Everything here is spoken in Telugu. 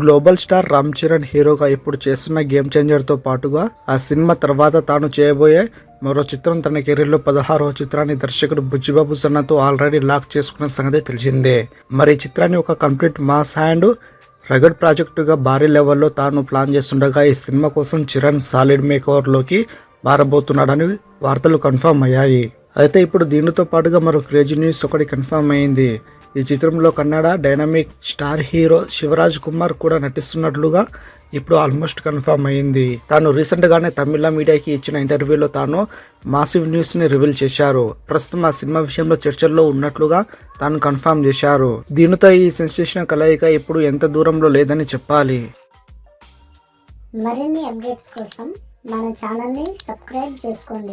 గ్లోబల్ స్టార్ రామ్ చరణ్ హీరోగా ఇప్పుడు చేస్తున్న గేమ్ చేంజర్తో పాటుగా ఆ సినిమా తర్వాత తాను చేయబోయే మరో చిత్రం తన కెరీర్లో పదహారవ చిత్రాన్ని దర్శకుడు బుజ్జిబాబు సన్నతో ఆల్రెడీ లాక్ చేసుకున్న సంగతి తెలిసిందే. మరి ఈ చిత్రాన్ని ఒక కంప్లీట్ మాస్ అండ్ రగడ్ ప్రాజెక్టుగా భారీ లెవెల్లో తాను ప్లాన్ చేస్తుండగా ఈ సినిమా కోసం చిరణ్ సాలిడ్ మేకవర్లోకి మారబోతున్నాడని వార్తలు కన్ఫర్మ్ అయ్యాయి. అయితే ఇప్పుడు దీనితో పాటుగా మరో క్రేజీ న్యూస్ ఒకటి కన్ఫర్మ్ అయింది. ఈ చిత్రంలో Kannada dynamic star hero Shivaraj Kumar కూడా నటిస్తున్నట్లుగా ఇప్పుడు ఆల్మోస్ట్ కన్ఫర్మ్ అయింది. తాను రీసెంట్గానే తమిళ మీడియాకి ఇచ్చిన ఇంటర్వ్యూలో తాను మాసివ్ న్యూస్ని రివీల్ చేశారు. ప్రస్తుతం ఆ సినిమా విషయంలో చర్చల్లో ఉన్నట్లుగా తాను కన్ఫర్మ్ చేశారు. దీనితో ఈ సెన్సేషన్ కలయిక ఇప్పుడు ఎంత దూరంలో లేదని చెప్పాలి. మరిన్ని అప్డేట్స్ కోసం మన ఛానల్ని సబ్స్క్రైబ్ చేసుకోండి.